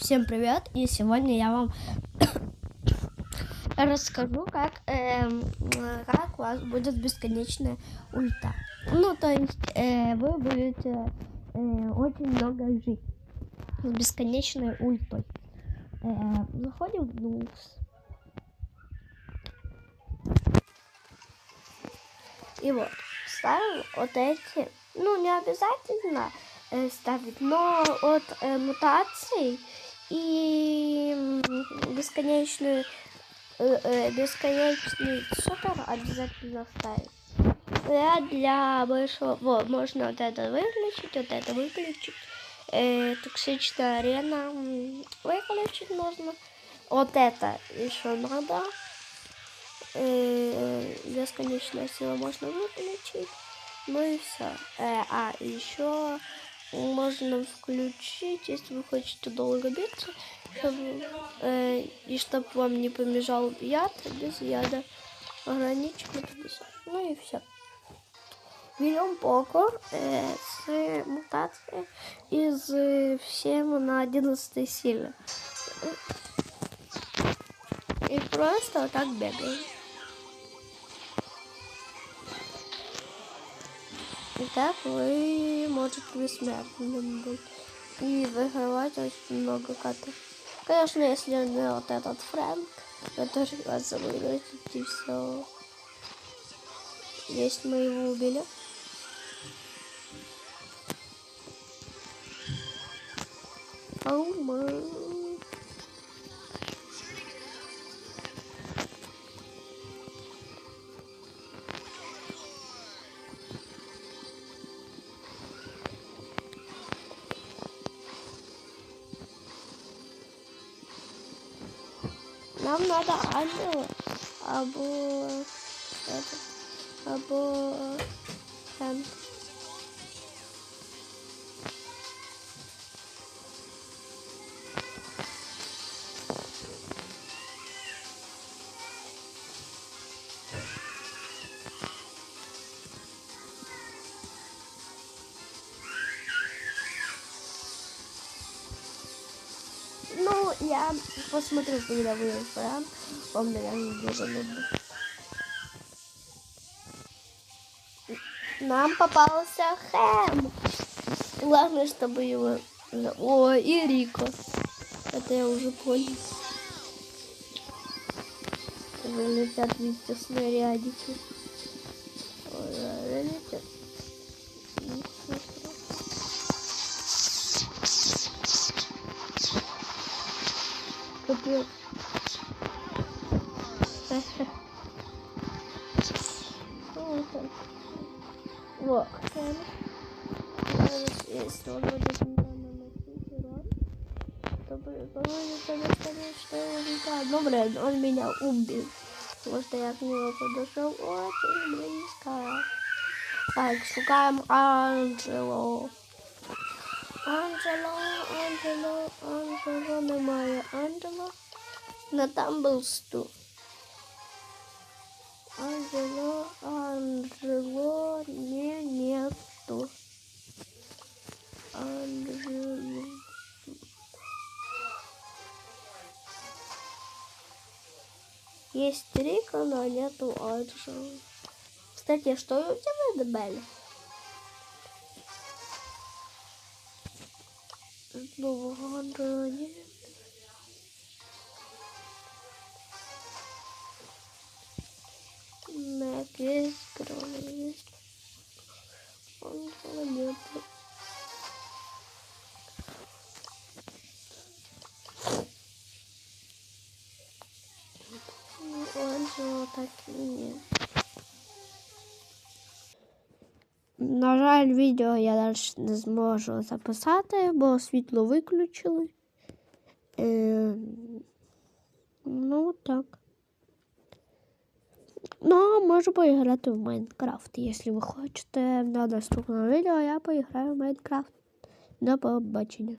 Всем привет! И сегодня я вам расскажу, как, эм, как у вас будет бесконечная ульта. Ну, то есть э, вы будете э, очень много жить с бесконечной ультой. Э, заходим Nux. И вот, ставим вот эти, ну, не обязательно э, ставить, но от э, мутаций и бесконечную э, э, бесконечный супер обязательно ставить. Я для большого вот, можно вот это выключить, вот это выключить. Э, токсичная арена выключить можно. Вот это еще надо. Э, бесконечная сила можно выключить. Ну и все. Э, а еще можно включить, если вы хотите долго биться, чтобы, э, и чтобы вам не помешал яд, без яда ограничено 50. Ну и все. Берем покор э, с мутацией из э, всем на 11 силе. И просто вот так бегаем. И так вы можете бессмертным быть. И выигрывать очень много катов. Конечно, если не вот этот Фрэнк, то тоже вас выиграть и все. Есть мы его убили. Oh my. Нам надо ангела або это, або хенд. Я посмотрю, когда выйдет прям. Вам, наверное, нужно. Нам попался Хэм. Главное, чтобы его... О, и Рико. Это я уже понял. Вылетят вместе снарядики. Капец. Вот. Если он будет то получится бесконечно улетать. Ну, блин, он меня убил. Потому что я к нему подошел очень близко. Так, шукаем Анджело. Анджело, Анджело, Анджело, немає Анджело. Был стул. Анджело, Анджело, не, нету. Анджело. Есть Рика, но нету Анджело. Кстати, что у тебя добавили? Ну, Анджело нет. Мэк есть, Грона есть. Анджела нет. Анджела так і ні. На жаль, відео я далі не зможу записати, бо світло виключили. Е, ну, так. Ну, можу поіграти в Майнкрафт. Якщо ви хочете на наступному відео, я поіграю в Майнкрафт. До побачення.